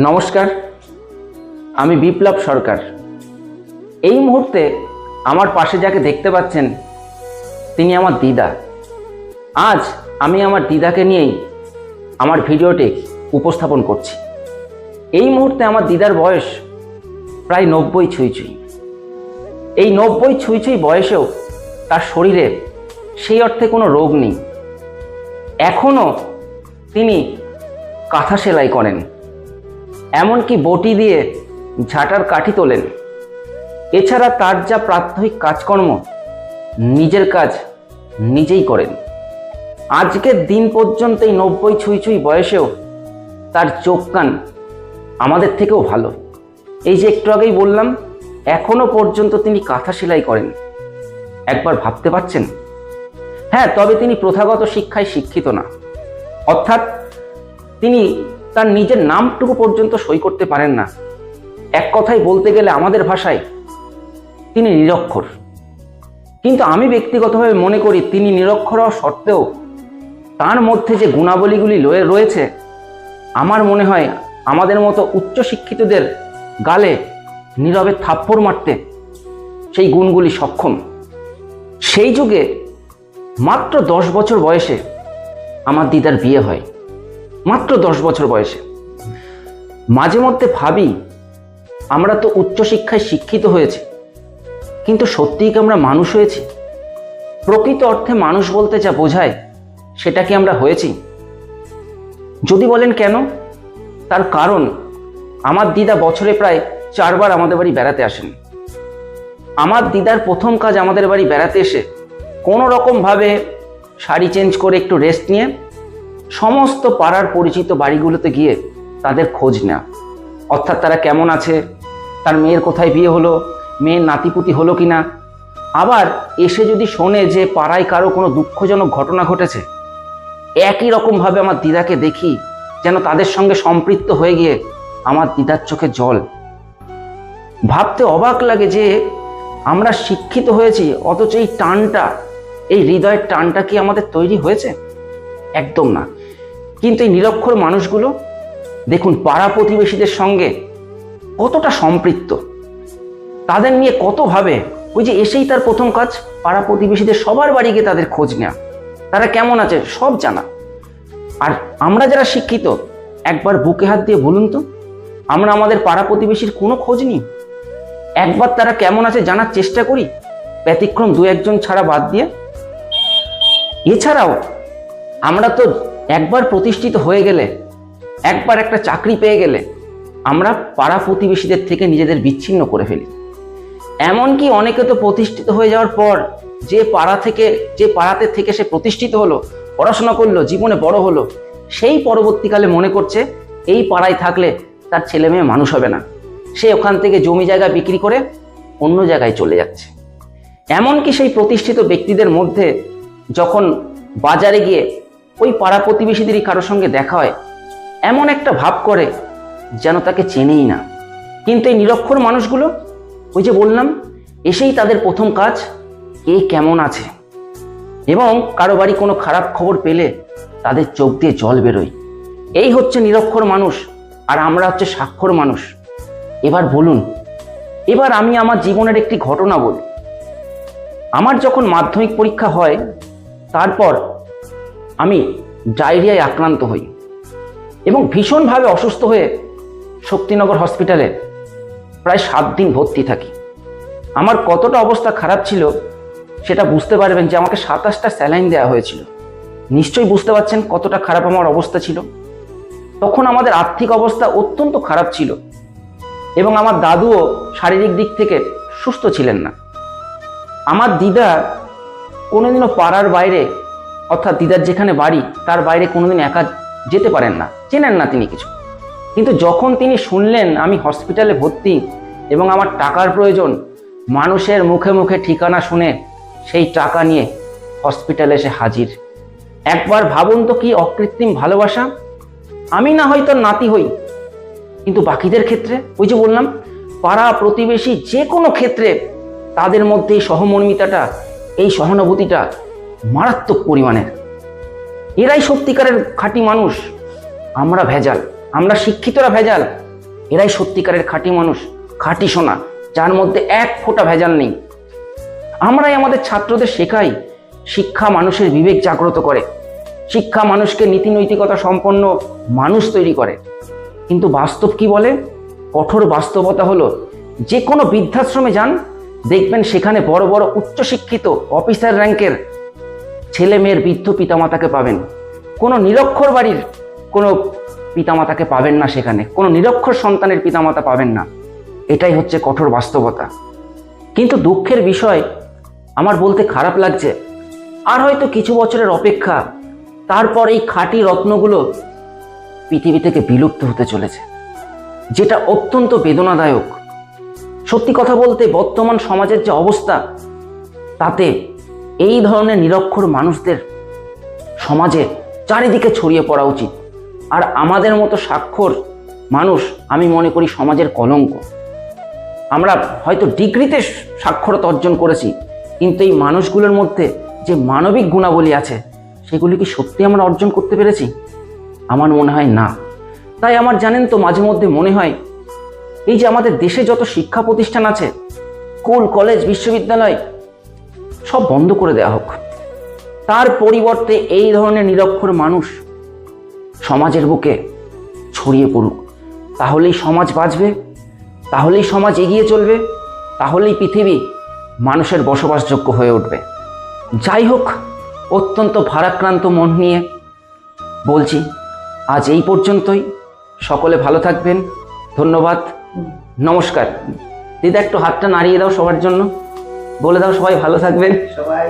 নমস্কার, আমি বিপ্লব সরকার। এই মুহূর্তে আমার পাশে যাকে দেখতে পাচ্ছেন, তিনি আমার দিদা। আজ আমি আমার দিদাকে নিয়েই আমার ভিডিওটি উপস্থাপন করছি। এই মুহূর্তে আমার দিদার বয়স প্রায় নব্বই ছুঁই ছুঁই। এই নব্বই ছুঁই ছুঁই বয়সেও তার শরীরে সেই অর্থে কোনো রোগ নেই। এখনও তিনি কাঁথা সেলাই করেন। এমনকি বটি দিয়ে ঝাঁটার কাঠি তোলেন। এছাড়া তার যা প্রাত্যহিক কাজকর্ম, নিজের কাজ নিজেই করেন। আজকের দিন পর্যন্ত এই নব্বই ছুঁই ছুঁই বয়সেও তার চোখ কান আমাদের থেকেও ভালো। এই যে একটু আগেই বললাম এখনও পর্যন্ত তিনি কাঁথা সেলাই করেন। একবার ভাবতে পারছেন? হ্যাঁ তবে তিনি প্রথাগত শিক্ষায় শিক্ষিত না। অর্থাৎ তিনি তার নিজের নামটুকু পর্যন্ত সই করতে পারেন না। এক কথায় বলতে গেলে আমাদের ভাষায় তিনি নিরক্ষর। কিন্তু আমি ব্যক্তিগতভাবে মনে করি তিনি নিরক্ষর হওয়া সত্ত্বেও তার মধ্যে যে গুণাবলীগুলি রয়ে- রয়েছে, আমার মনে হয় আমাদের মতো উচ্চশিক্ষিতদের গালে নীরবে থাপ্পড় মারতে সেই গুণগুলি সক্ষম। সেই যুগে মাত্র দশ বছর বয়সে আমার দিদার বিয়ে হয়। মাত্র দশ বছর বয়সে। মাঝে মধ্যে ভাবি, আমরা তো উচ্চশিক্ষায় শিক্ষিত হয়েছি, কিন্তু সত্যিই কি আমরা মানুষ হয়েছি? প্রকৃত অর্থে মানুষ বলতে যা বোঝায়, সেটা কি আমরা হয়েছি? যদি বলেন কেন? তার কারণ, আমার দিদা বছরে প্রায় চারবার আমাদের বাড়ি বেড়াতে আসেন। আমার দিদার প্রথম কাজ আমাদের বাড়ি বেড়াতে এসে কোনো রকমভাবে শাড়ি চেঞ্জ করে একটু রেস্ট নিয়ে সমস্ত পাড়ার পরিচিত বাড়িগুলোতে গিয়ে তাদের খোঁজ নেওয়া। অর্থাৎ তারা কেমন আছে? তার মেয়ের কোথায় বিয়ে হলো? মেয়ের নাতিপুতি হলো কি না আবার এসে যদি শোনে যে পাড়ায় কারও কোনো দুঃখজনক ঘটনা ঘটেছে, একই রকমভাবে আমার দিদাকে দেখি যেন তাদের সঙ্গে সম্পৃক্ত হয়ে গিয়ে আমার দিদার চোখে জল। ভাবতে অবাক লাগে যে আমরা শিক্ষিত হয়েছি, অথচ এই টানটা, এই হৃদয়ের টানটা কি আমাদের তৈরি হয়েছে? একদম না। কিন্তু এই নিরক্ষর মানুষগুলো, দেখুন পাড়া প্রতিবেশীদের সঙ্গে কতটা সম্পৃক্ত। তাদের নিয়ে কতভাবে ওই যে এসেই তার প্রথম কাজ, পাড়া প্রতিবেশীদের সবার বাড়ি গিয়ে তাদের খোঁজ নেওয়া। তারা কেমন আছে সব জানা। আর আমরা যারা শিক্ষিত, একবার বুকে হাত দিয়ে বলুন তো, আমরা আমাদের পাড়া প্রতিবেশীর কোনো খোঁজ নিই? একবার তারা কেমন আছে জানার চেষ্টা করি? ব্যতিক্রম দু একজন ছাড়া বাদ দিয়ে। এছাড়াও, আমরা তো একবার প্রতিষ্ঠিত হয়ে গেলে, একবার একটা চাকরি পেয়ে গেলে, আমরা পাড়া প্রতিবেশীদের থেকে নিজেদের বিচ্ছিন্ন করে ফেলি। এমনকি অনেকে তো প্রতিষ্ঠিত হয়ে যাওয়ার পর যে পাড়া থেকে, যে পাড়াতে থেকে সে প্রতিষ্ঠিত হলো, পড়াশোনা করল, জীবনে বড় হলো, সেই পরবর্তীকালে মনে করছে, এই পাড়ায় থাকলে তার ছেলে মেয়ে মানুষ হবে না। সে ওখান থেকে জমি জায়গা বিক্রি করে অন্য জায়গায় চলে যাচ্ছে। এমনকি সেই প্রতিষ্ঠিত ব্যক্তিদের মধ্যে যখন বাজারে গিয়ে ওই পাড়া প্রতিবেশীদেরই কারোর সঙ্গে দেখা হয়, এমন একটা ভাব করে যেন তাকে চেনেই না। কিন্তু এই নিরক্ষর মানুষগুলো, ওই যে বললাম, এসেই তাদের প্রথম কাজ, কে কেমন আছে। এবং কারও বাড়ি কোনো খারাপ খবর পেলে তাদের চোখ দিয়ে জল বেরোয়। এই হচ্ছে নিরক্ষর মানুষ, আর আমরা হচ্ছে স্বাক্ষর মানুষ। এবার বলুন, এবার আমি আমার জীবনের একটি ঘটনা বলি। আমার যখন মাধ্যমিক পরীক্ষা হয়, তারপর আমি ডায়রিয়ায় আক্রান্ত হই এবং ভীষণভাবে অসুস্থ হয়ে শক্তিনগর হসপিটালে প্রায় সাত দিন ভর্তি থাকি। আমার কতটা অবস্থা খারাপ ছিল সেটা বুঝতে পারবেন যে আমাকে সাতাশটা স্যালাইন দেওয়া হয়েছিল। নিশ্চয়ই বুঝতে পারছেন কতটা খারাপ আমার অবস্থা ছিল। তখন আমাদের আর্থিক অবস্থা অত্যন্ত খারাপ ছিল এবং আমার দাদুও শারীরিক দিক থেকে সুস্থ ছিলেন না। আমার দিদা কোনোদিনও পাড়ার বাইরে অর্থাৎ দিদার যেখানে বাড়ি, তার বাইরে কোনোদিন একা যেতে পারেন না। চেনেন না তিনি কিছু। কিন্তু যখন তিনি শুনলেন আমি হসপিটালে ভর্তি এবং আমার টাকার প্রয়োজন, মানুষের মুখে মুখে ঠিকানা শুনে সেই টাকা নিয়ে হসপিটালে এসে হাজির। একবার ভাবুন তো কি অকৃত্রিম ভালোবাসা? আমি না হয় তোর নাতি হই। কিন্তু বাকিদের ক্ষেত্রে, ওই যে বললাম, পাড়া প্রতিবেশী যে কোনো ক্ষেত্রে তাদের মধ্যে এই সহমর্মিতাটা, এই সহানুভূতিটা মারাত্মক পরিমাণের। এরাই সত্যিকারের খাঁটি মানুষ। আমরা ভেজাল। আমরা শিক্ষিতরা ভেজাল। এরাই সত্যিকারের খাঁটি মানুষ, খাঁটি সোনা, যার মধ্যে এক ফোঁটা ভেজাল নেই। আমরাই আমাদের ছাত্রদের শেখাই, শিক্ষা মানুষের বিবেক জাগ্রত করে। শিক্ষা মানুষকে নীতি নৈতিকতা সম্পন্ন মানুষ তৈরি করে। কিন্তু বাস্তব কি বলে? কঠোর বাস্তবতা হলো, যে কোনো বৃদ্ধাশ্রমে যান, দেখবেন সেখানে বড় বড় উচ্চশিক্ষিত অফিসার র্যাঙ্কের ছেলে মেয়ের বৃদ্ধ পিতামাতাকে পাবেন। কোনো নিরক্ষর বাড়ির কোনো পিতামাতাকে পাবেন না সেখানে। কোনো নিরক্ষর সন্তানের পিতামাতা পাবেন না। এটাই হচ্ছে কঠোর বাস্তবতা। কিন্তু দুঃখের বিষয়, আমার বলতে খারাপ লাগছে। আর হয়তো কিছু বছরের অপেক্ষা, তারপর এই খাঁটি রত্নগুলো পৃথিবী থেকে বিলুপ্ত হতে চলেছে, যেটা অত্যন্ত বেদনাদায়ক। সত্যি কথা বলতে, বর্তমান সমাজের যে অবস্থা, তাতে এই ধরনের নিরক্ষর মানুষদের সমাজে চারিদিকে ছড়িয়ে পড়া উচিত। আর আমাদের মতো স্বাক্ষর মানুষ, আমি মনে করি সমাজের কলঙ্ক। আমরা হয়তো ডিগ্রিতে সাক্ষরতা অর্জন করেছি, কিন্তু এই মানুষগুলোর মধ্যে যে মানবিক গুণাবলী আছে, সেগুলি কি সত্যি আমরা অর্জন করতে পেরেছি? আমার মনে হয় না। তাই আমার, জানেন তো, মাঝে মধ্যে মনে হয়, এই যে আমাদের দেশে যত শিক্ষা প্রতিষ্ঠান আছে, স্কুল, কলেজ, বিশ্ববিদ্যালয় সব বন্ধ করে দেওয়া হোক। তার পরিবর্তে এই ধরনের নিরক্ষর মানুষ সমাজের বুকে ছড়িয়ে পড়ুক। তাহলেই সমাজ বাঁচবে, তাহলেই সমাজ এগিয়ে চলবে, তাহলেই পৃথিবী মানুষের বসবাসযোগ্য হয়ে উঠবে। যাই হোক, অত্যন্ত ভারাক্রান্ত মন নিয়ে বলছি, আজ এই পর্যন্তই। সকলে ভালো থাকবেন। ধন্যবাদ। নমস্কার। দিদা, একটু হাতটা নাড়িয়ে দাও সবার জন্য। বলে দাও সবাই ভালো থাকবেন। সবাই